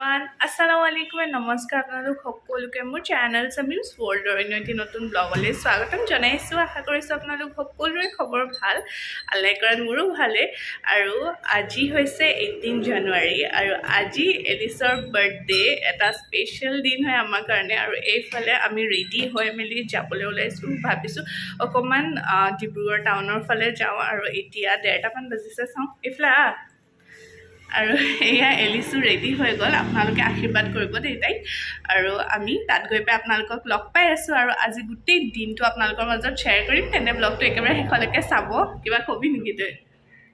One আসসালামু আলাইকুম নমস্কাৰ আপোনালোক সকলোকে। মোৰ চেনেল চামিউজ ৱৰ্ল্ডৰ অন্য এটি নতুন ব্লগলৈ স্বাগতম জনাইছোঁ। আশা কৰিছোঁ আপোনালোক সকলোৰে খবৰ ভাল আল্লাই কৰাত মোৰো ভালে। আৰু আজি হৈছে এইটিন জানুৱাৰী আৰু আজি এলিছৰ বাৰ্থডে এটা স্পেচিয়েল দিন হয় আমাৰ কাৰণে আৰু এইফালে আমি ৰেডি হৈ মেলি যাবলৈ ওলাইছোঁ। ভাবিছোঁ অকণমান আহ, ডিব্ৰুগড় টাউনৰ ফালে যাওঁ আৰু এতিয়া ডেৰটামান বাজিছে চাওঁ। এইফালে আহ। আৰু এয়া এলিচো ৰেডি হৈ গ'ল। আপোনালোকে আশীৰ্বাদ কৰিব দেই তাইক। আৰু আমি তাত গৈ পাই আপোনালোকক লগ পাই আছোঁ আৰু আজি গোটেই দিনটো আপোনালোকৰ মাজত শ্বেয়াৰ কৰিম। তেন্তে ব্লগটো একেবাৰে শেষলৈকে চাব। কিবা কবি নেকি তই?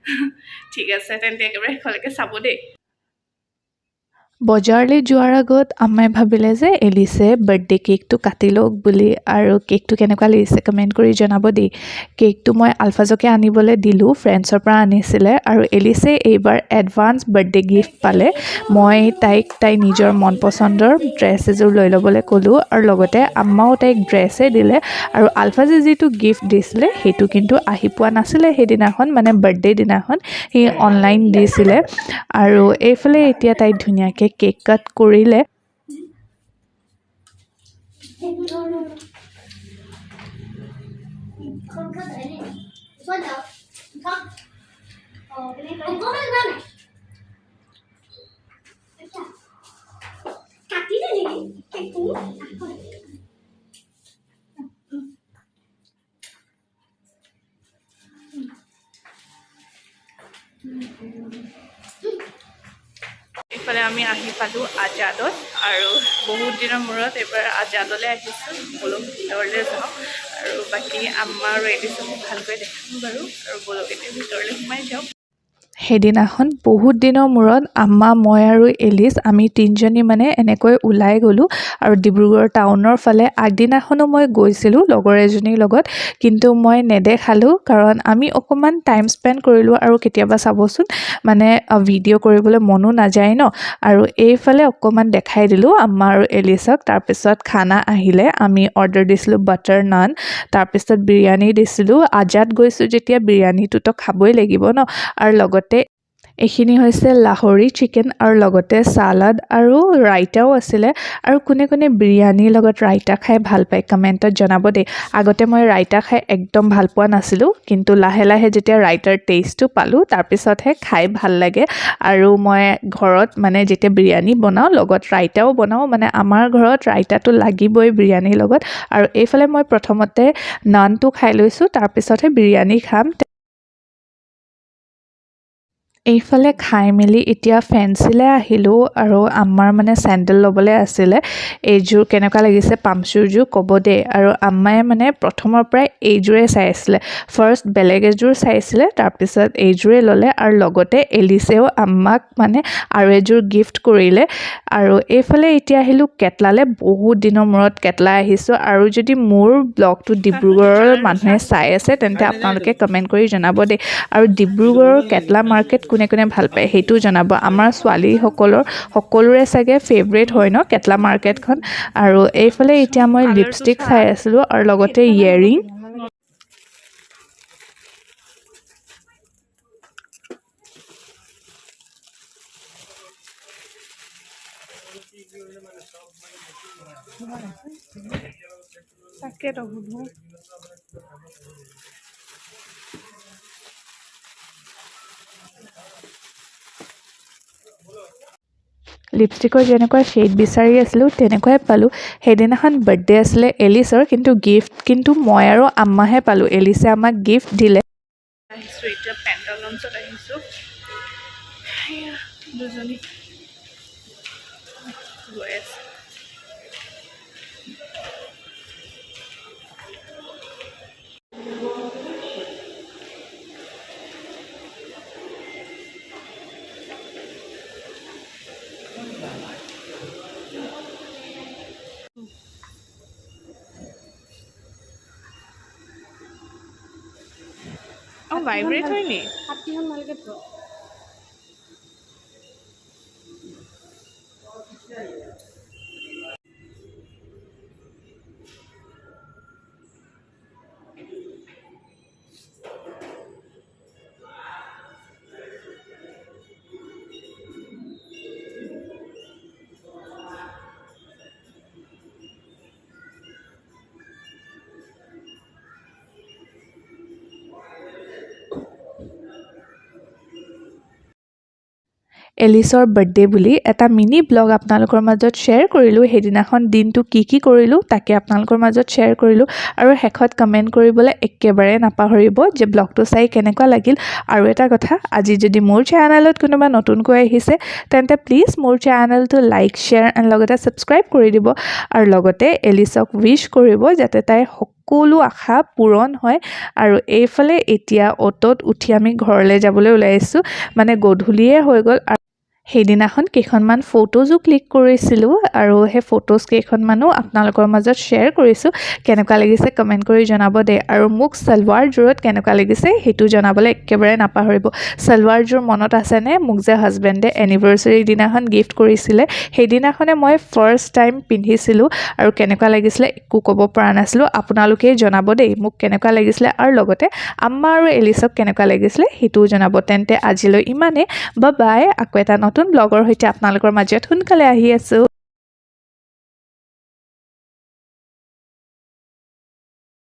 ঠিক আছে তেন্তে একেবাৰে শেষলৈকে চাব দেই। বজাৰলৈ যোৱাৰ আগত আম্মাই ভাবিলে যে এলিছে বাৰ্থডে কেকটো কাটি লওক বুলি আৰু কেকটো কেনেকুৱা লাগিছে কমেণ্ট কৰি জনাব দেই। কেকটো মই আলফাজকে আনিবলৈ দিলোঁ, ফ্ৰেণ্ডছৰ পৰা আনিছিলে আৰু এলিছে এইবাৰ এডভান্স বাৰ্থডে গিফ্ট পালে। মই তাইক তাই নিজৰ মন পচন্দৰ ড্ৰেছ এযোৰ লৈ ল'বলৈ ক'লোঁ আৰু লগতে আম্মাও তাইক ড্ৰেছে দিলে আৰু আলফাজে যিটো গিফ্ট দিছিলে সেইটো কিন্তু আহি পোৱা নাছিলে সেইদিনাখন মানে বাৰ্থডে দিনাখন, সি অনলাইন দিছিলে। আৰু এইফালে এতিয়া তাই ধুনীয়াকৈ কেক কাট কৰিলে। con có এইফালে আমি আহি পালোঁ আজাদত আৰু বহুত দিনৰ মূৰত এইবাৰ আজাদলৈ আহিছোঁ। বলক ভিতৰলৈ যাওঁ আৰু বাকী আমাৰ এলিচকো ভালকৈ দেখাম বাৰু আৰু বলক এতিয়া ভিতৰলৈ সোমাই যাওঁ। সেইদিনাখন বহুত দিনৰ মূৰত আম্মা মই আৰু এলিচ আমি তিনিজনী মানে এনেকৈ ওলাই গ'লোঁ আৰু ডিব্ৰুগড় টাউনৰ ফালে। আগদিনাখনো মই গৈছিলোঁ লগৰ এজনীৰ লগত কিন্তু মই নেদেখালোঁ কাৰণ আমি অকণমান টাইম স্পেণ্ড কৰিলোঁ আৰু কেতিয়াবা চাবচোন মানে ভিডিঅ' কৰিবলৈ মনো নাযায় ন। আৰু এইফালে অকণমান দেখাই দিলোঁ আম্মা আৰু এলিচক তাৰপিছত খানা আহিলে আমি অৰ্ডাৰ দিছিলোঁ বাটাৰ নান তাৰপিছত বিৰিয়ানী দিছিলোঁ। আজাদ গৈছোঁ যেতিয়া বিৰিয়ানীটোতো খাবই লাগিব ন। আৰু লগতে এইখিনি হৈছে লাহৰি চিকেন আৰু লগতে চালাড আৰু ৰাইতাও আছিলে। আৰু কোনে কোনে বিৰিয়ানীৰ লগত ৰাইতা খাই ভাল পায় কমেণ্টত জনাব দেই। আগতে মই ৰাইতা খাই একদম ভাল পোৱা নাছিলোঁ কিন্তু লাহে লাহে যেতিয়া ৰাইতাৰ টেষ্টটো পালোঁ তাৰপিছতহে খাই ভাল লাগে। আৰু মই ঘৰত মানে যেতিয়া বিৰিয়ানী বনাওঁ লগত ৰাইতাও বনাওঁ মানে আমাৰ ঘৰত ৰাইতাটো লাগিবই বিৰিয়ানীৰ লগত। আৰু এইফালে মই প্ৰথমতে নানটো খাই লৈছোঁ তাৰপিছতহে বিৰিয়ানী খাম। এইফালে খাই মেলি এতিয়া ফেঞ্চিলৈ আহিলোঁ আৰু আমাৰ মানে চেণ্ডেল ল'বলৈ আছিলে। এইযোৰ কেনেকুৱা লাগিছে পামচুৰযোৰ ক'ব দেই। আৰু আম্মাই মানে প্ৰথমৰ পৰাই এইযোৰে চাই আছিলে। ফাৰ্ষ্ট বেলেগ এযোৰ চাইছিলে তাৰপিছত এইযোৰে ল'লে আৰু লগতে এলিছেও আম্মাক মানে আৰু এযোৰ গিফ্ট কৰিলে। আৰু এইফালে এতিয়া আহিলোঁ কেটলালৈ বহুত দিনৰ মূৰত কেটলা আহিছোঁ। আৰু যদি মোৰ ব্লগটো ডিব্ৰুগড়ৰ মানুহে চাই আছে তেন্তে আপোনালোকে কমেণ্ট কৰি জনাব দেই। আৰু ডিব্ৰুগড়ৰ কেটলা মাৰ্কেট কোনে কোনে ভাল পায় সেইটোও জনাব। আমাৰ ছোৱালীসকলৰ সকলোৰে চাগে ফেভৰেট হয় ন কেটলা মাৰ্কেটখন। আৰু এইফালে এতিয়া মই লিপষ্টিক চাই আছিলোঁ আৰু লগতে ইয়েৰিং তাকেতো লিপষ্টিকৰ যেনেকুৱা শ্বেড বিচাৰি আছিলোঁ, তেনেকুৱাই পালোঁ। সেইদিনাখন বাৰ্থডে আছিলে এলিছৰ, কিন্তু গিফ্ট কিন্তু মই আৰু আম্মাহে পালোঁ। এলিছে আমাক গিফ্ট দিলে। আহিছোঁ, এতিয়া পেণ্টালঞ্চত আহিছোঁ। দুজনী গৈ আছে। অঁ ভাইব্ৰেট এলিছৰ বাৰ্থডে বুলি এটা মিনি ব্লগ আপোনালোকৰ মাজত শ্বেয়াৰ কৰিলোঁ। সেইদিনাখন দিনটো কি কি কৰিলোঁ তাকে আপোনালোকৰ মাজত শ্বেয়াৰ কৰিলোঁ আৰু শেষত কমেণ্ট কৰিবলৈ একেবাৰে নাপাহৰিব যে ব্লগটো চাই কেনেকুৱা লাগিল। আৰু এটা কথা, আজি যদি মোৰ চেনেলত কোনোবা নতুনকৈ আহিছে, তেন্তে প্লিজ মোৰ চেনেলটো লাইক শ্বেয়াৰ এণ্ড লগতে ছাবস্ক্ৰাইব কৰি দিব। আৰু লগতে এলিছক উইচ কৰিব যাতে তাইৰ সকলো আশা পূৰণ হয়। আৰু এইফালে এতিয়া অ'টত উঠি আমি ঘৰলৈ যাবলৈ ওলাইছোঁ মানে গধূলিয়ে হৈ গ'ল আৰু সেইদিনাখন কেইখনমান ফটোজো ক্লিক কৰিছিলোঁ আৰু সেই ফটোজ কেইখনমানো আপোনালোকৰ মাজত শ্বেয়াৰ কৰিছোঁ। কেনেকুৱা লাগিছে কমেণ্ট কৰি জনাব দেই আৰু মোক ছালৱাৰযোৰত কেনেকুৱা লাগিছে সেইটো জনাবলৈ একেবাৰে নাপাহৰিব। ছালৱাৰযোৰ মনত আছেনে? মোক যে হাজবেণ্ডে এনিভাৰ্চাৰীৰ দিনাখন গিফ্ট কৰিছিলে, সেইদিনাখনে মই ফাৰ্ষ্ট টাইম পিন্ধিছিলোঁ আৰু কেনেকুৱা লাগিছিলে একো ক'ব পৰা নাছিলোঁ। আপোনালোকেই জনাব দেই মোক কেনেকুৱা লাগিছিলে আৰু লগতে আম্মা আৰু এলিছক কেনেকুৱা লাগিছিলে সেইটোও জনাব। তেন্তে আজিলৈ ইমানেই। বা বাই আকৌ এটা নতুন ব্লগৰ সৈতে আপোনালোকৰ মাজত সোনকালে আহি আছোঁ।